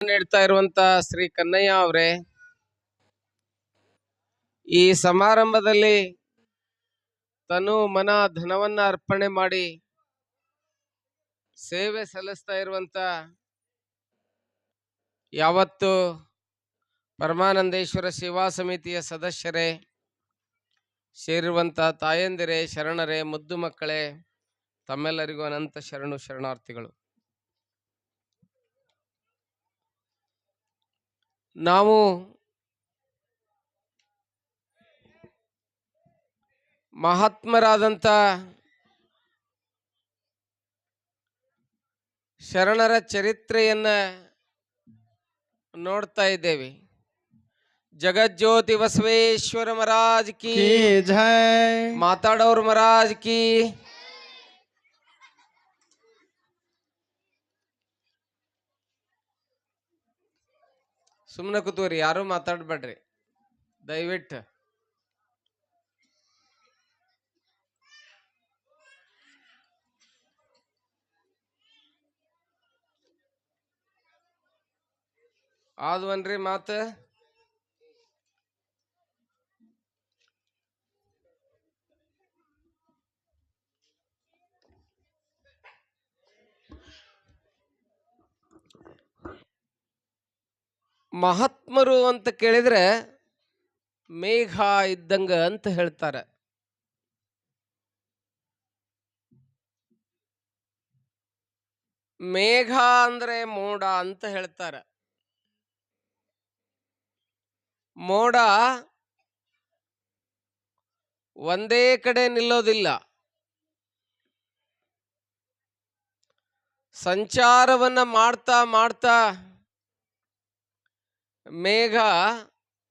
ನೀಡ್ತಾ ಇರುವಂತ ಶ್ರೀ ಕನ್ನಯ್ಯ ಅವರೇ, ಈ ಸಮಾರಂಭದಲ್ಲಿ ತನು ಮನ ಧನವನ್ನ ಅರ್ಪಣೆ ಮಾಡಿ ಸೇವೆ ಸಲ್ಲಿಸ್ತಾ ಇರುವಂತ ಯಾವತ್ತು ಪರಮಾನಂದೇಶ್ವರ ಸೇವಾ ಸಮಿತಿಯ ಸದಸ್ಯರೇ, ಸೇರಿರುವಂತ ತಾಯಂದಿರೇ, ಶರಣರೇ, ಮುದ್ದು ಮಕ್ಕಳೇ, ತಮ್ಮೆಲ್ಲರಿಗೂ ಅನಂತ ಶರಣು ಶರಣಾರ್ಥಿಗಳು. ना महात्मर शरण चरत्र नोड़ता जगज्योति बसवेश्वर महाराज की। जय। माता महाराज की। ಸುಮ್ಮನೆ ಕೂತ್ಕೋರಿ ಯಾರು ಮಾತಾಡಬೇಡ್ರಿ. ದಯವಿಟ್ಟು. ಆದ್ವನ್ರಿ ಮಾತ. ಮಹಾತ್ಮರು ಅಂತ ಕೇಳಿದ್ರೆ ಮೇಘ ಇದ್ದಂಗ ಅಂತ ಹೇಳ್ತಾರೆ. ಮೇಘ ಅಂದ್ರೆ ಮೋಡ ಅಂತ ಹೇಳ್ತಾರೆ. ಮೋಡ ಒಂದೇ ಕಡೆ ನಿಲ್ಲೋದಿಲ್ಲ. ಸಂಚಾರವನ್ನ ಮಾಡ್ತಾ ಮಾಡ್ತಾ ಮೇಘ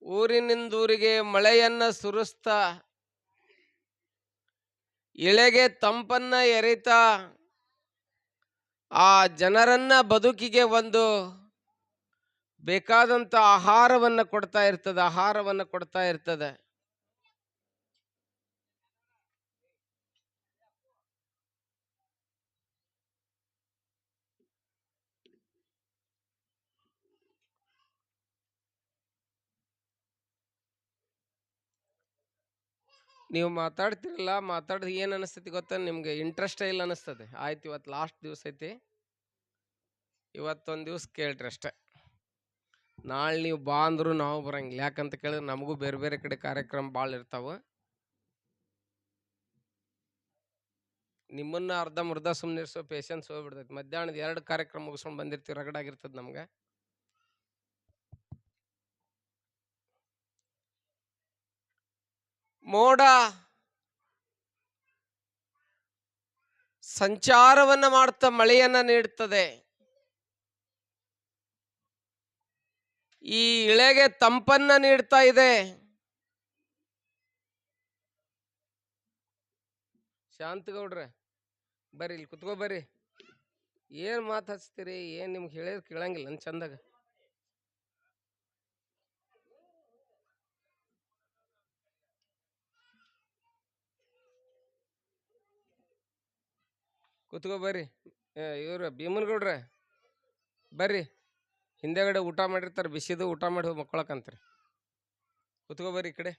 ಊರಿನಿಂದೂರಿಗೆ ಮಳೆಯನ್ನ ಸುರಿಸ್ತಾ ಇಳೆಗೆ ತಂಪನ್ನ ಎರಿತಾ, ಆ ಜನರನ್ನ ಬದುಕಿಗೆ ಒಂದು ಬೇಕಾದಂಥ ಆಹಾರವನ್ನು ಕೊಡ್ತಾ ಇರ್ತದೆ, ಆಹಾರವನ್ನು ಕೊಡ್ತಾ ಇರ್ತದೆ. ನೀವು ಮಾತಾಡ್ತಿರಲ್ಲ ಮಾತಾಡಿದ್ರೆ ಏನು ಅನಿಸ್ತೈತಿ ಗೊತ್ತಾ? ನಿಮ್ಗೆ ಇಂಟ್ರೆಸ್ಟ್ ಇಲ್ಲ ಅನಿಸ್ತದೆ. ಆಯ್ತು ಇವತ್ತು ಲಾಸ್ಟ್ ದಿವಸ ಐತಿ. ಇವತ್ತೊಂದು ದಿವ್ಸ ಕೇಳ್ರಿ ಅಷ್ಟೆ. ನಾಳೆ ನೀವು ಬಾ ಅಂದರೂ ನಾವು ಬರಂಗಿಲ್ಲ. ಯಾಕಂತ ಕೇಳಿದ್ರೆ ನಮಗೂ ಬೇರೆ ಬೇರೆ ಕಡೆ ಕಾರ್ಯಕ್ರಮ ಭಾಳ ಇರ್ತಾವೆ. ನಿಮ್ಮನ್ನ ಅರ್ಧ ಮುರ್ಧ ಇರಿಸೋ ಪೇಷನ್ಸ್ ಹೋಗ್ಬಿಡ್ತೈತಿ. ಮಧ್ಯಾಹ್ನದ ಎರಡು ಕಾರ್ಯಕ್ರಮ ಮುಗಿಸ್ಕೊಂಡು ಬಂದಿರ್ತೀವಿ ರಗಡಾಗಿರ್ತದೆ ನಮ್ಗೆ. ಮೋಡ ಸಂಚಾರವನ್ನು ಮಾಡ್ತಾ ಮಳೆಯನ್ನು ನೀಡುತ್ತದೆ ಈ ಇಳೆಗೆ ತಂಪನ್ನ ನೀಡ್ತಾ ಇದೆ. ಶಾಂತಗೌಡ್ರೆ ಬರ್ರಿ ಇಲ್ಲಿ ಕುತ್ಕೋ ಬರ್ರಿ. ಏನು ಮಾತು ಏನು ಏನ್ ನಿಮ್ಗೆ ಹೇಳಿದ್ರೆ ಕೇಳಂಗಿಲ್ಲ ನನ್ನ ಚಂದಾಗ. ಕುತ್ಕೋ ಬರ್ರಿ. ಭೀಮನ್ ಭೀಮನ್ಗೌಡ್ರೆ. ಬರ್ರಿ. ಹಿಂದೆಗಡೆ ಊಟ ಮಾಡಿರ್ತಾರೆ, ಬಿಸಿದು ಊಟ ಮಾಡಿ ಹೋಗಿ ಮಕ್ಕೊಳಕಂತ್ರಿ ಕೂತ್ಕೋ ಬರ್ರಿ ಈ ಕಡೆ.